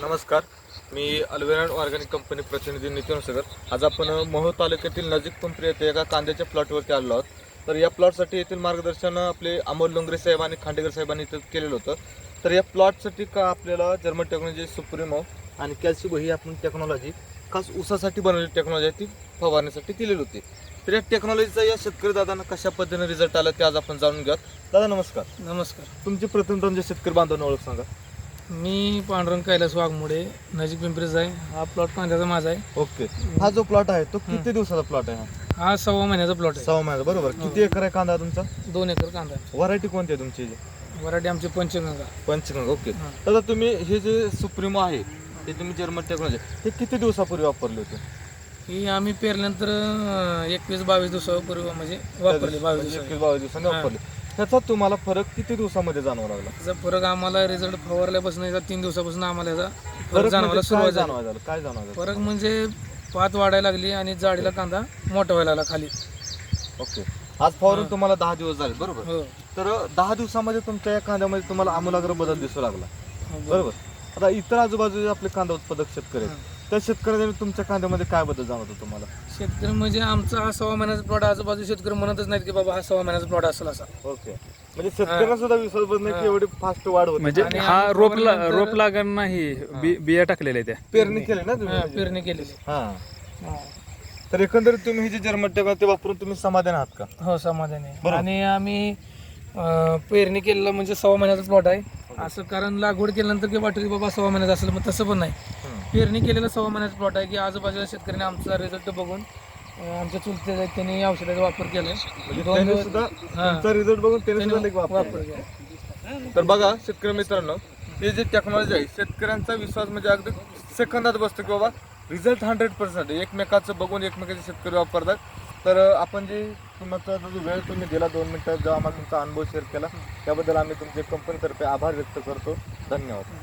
नमस्कार. मी Alvera organic company प्रतिनिधी नितीन सगर आज आपण मोहोळ तालुक्यातील नजीक पिंपरी येथे एका कांद्याच्या प्लॉटवरती आलो आहोत. तर या प्लॉटसाठी येथील मार्गदर्शन आपले अमोल लोंगरे साहेब आणि खांडेकर साहेबांनी इथं केलेलं होतं. तर या प्लॉटसाठी का आपल्याला जर्मन टेक्नॉलॉजी सुप्रीमो आणि कॅल्सिबो ही आपण टेक्नॉलॉजी खास ऊसासाठी बनवलेली टेक्नॉलॉजी आहे ती फवारण्यासाठी केलेली होती. तर या टेक्नॉलॉजीचा या शेतकरी दादांना कशा पद्धतीने रिझल्ट आला ते आज आपण जाणून घेऊयात. दादा नमस्कार. नमस्कार. तुमची प्रथम तुमच्या शेतकरी बांधवांना ओळख सांगा. मी पांडुरंग कैलास वाघमोडे नजीक पिंपरीचा आहे. हा प्लॉट कांद्याचा माझा आहे. ओके. हा जो प्लॉट आहे तो किती दिवसाचा प्लॉट आहे हा? हा सव्वा महिन्याचा प्लॉट आहे. सहा महिन्याचा बरोबर. किती एकर आहे कांदा तुमचा? दोन एकर कांदा व्हरायटी कोणती आहे तुमची? वराठी आमची पंचगंगा. पंचगंग ओके. हा. दादा तुम्ही हे जे सुप्रीमो आहे ते तुम्ही जर्मन टेक्नॉलॉजी हे किती दिवसापूर्वी वापरले होते? ही आम्ही पेरल्यानंतर एकवीस बावीस दिवसापूर्वी म्हणजे वापरली बावीस म्हणजे दिवसापूर्वी. एकवीस बावीस दिवसांनी हा. वापरले. त्याचा तुम्हाला फरक किती दिवसामध्ये जाणवा लागला? त्याचा फरक आम्हाला रिझल्ट फवारल्यापासून याचा तीन दिवसापासून आम्हाला याचा फरक फरक जाणवायला म्हणजे सुरुवात काय झाली? काय जाणवा झालं? फरक म्हणजे पात वाढायला लागली आणि जाडीला कांदा मोठा व्हायला लागला खाली. ओके. आज फवारून तुम्हाला दहा दिवस झाले बरोबर? हो. तर दहा दिवसामध्ये तुमच्या या कांद्यामध्ये तुम्हाला आमूलाग्र बदल दिसू लागला. बरोबर. आता इतर आजूबाजूचे आपले कांदा उत्पादक शेतकरी आहेत. त्या शेतकऱ्यांनी तुमच्या कांद्यामध्ये काय बदल जाणवतो तुम्हाला? शेतकरी म्हणजे आमचा हा सव्वा महिन्याचा प्लॉट आजूबाजू शेतकरी म्हणतच नाहीत की बाबा हा सव्वा महिन्याचा प्लॉट असेल असा. ओके. म्हणजे शेतकऱ्यांना सुद्धा विश्वास बसणार की एवढी फास्ट वाढ होते. म्हणजे आणि हा आम्ही रोप ला- रोप लागण नाही बि- बिया टाकलेल्या त्या. पेरणी केली ना तुम्ही? हा, म्हणजे? पेरणी केलेली हा. हा. तर एकंदरीत तुम्ही हे जे टेक्नॉलॉजी ते वापरून तुम्ही समाधान आहात का? हो समाधानी आहे. बरोबर. आणि आम्ही अं, पेरणी केलेलं म्हणजे सव्वा महिन्याचा प्लॉट आहे. असं कारण लागवड केल्यानंतर की वाटतं की बाबा सव्वा महिन्याचा असेल मग तसं पण नाही. पेरणी केलेला सव्वा महिन्याचा प्लॉट आहे की आजूबाजूला शेतकऱ्यांनी आमचा रिझल्ट बघून आमच्या चुलते त्यांनी औषधाचा वापर केलाय म्हणजे दोन त्यांनी दिवस सुद्धा हा. तुमचा रिझल्ट बघून त्यांनी सुद्धा लेख वापर वापरला. केला. तर बघा शेतकरी मित्रांनो हे जे टेक्नॉलॉजी आहे शेतकऱ्यांचा विश्वास म्हणजे अगदी सेकंदात बसतो की बाबा रिझल्ट हंड्रेड पर्सेंट एकमेकाचं बघून एकमेकाचे शेतकरी वापरतात. तर अं, आपण जे तुमचा जो वेळ तुम्ही दिला दोन मिनिटात जेव्हा आम्हाला तुमचा अनुभव शेअर केला त्याबद्दल आम्ही तुमचे कंपनीतर्फे आभार व्यक्त करतो. धन्यवाद.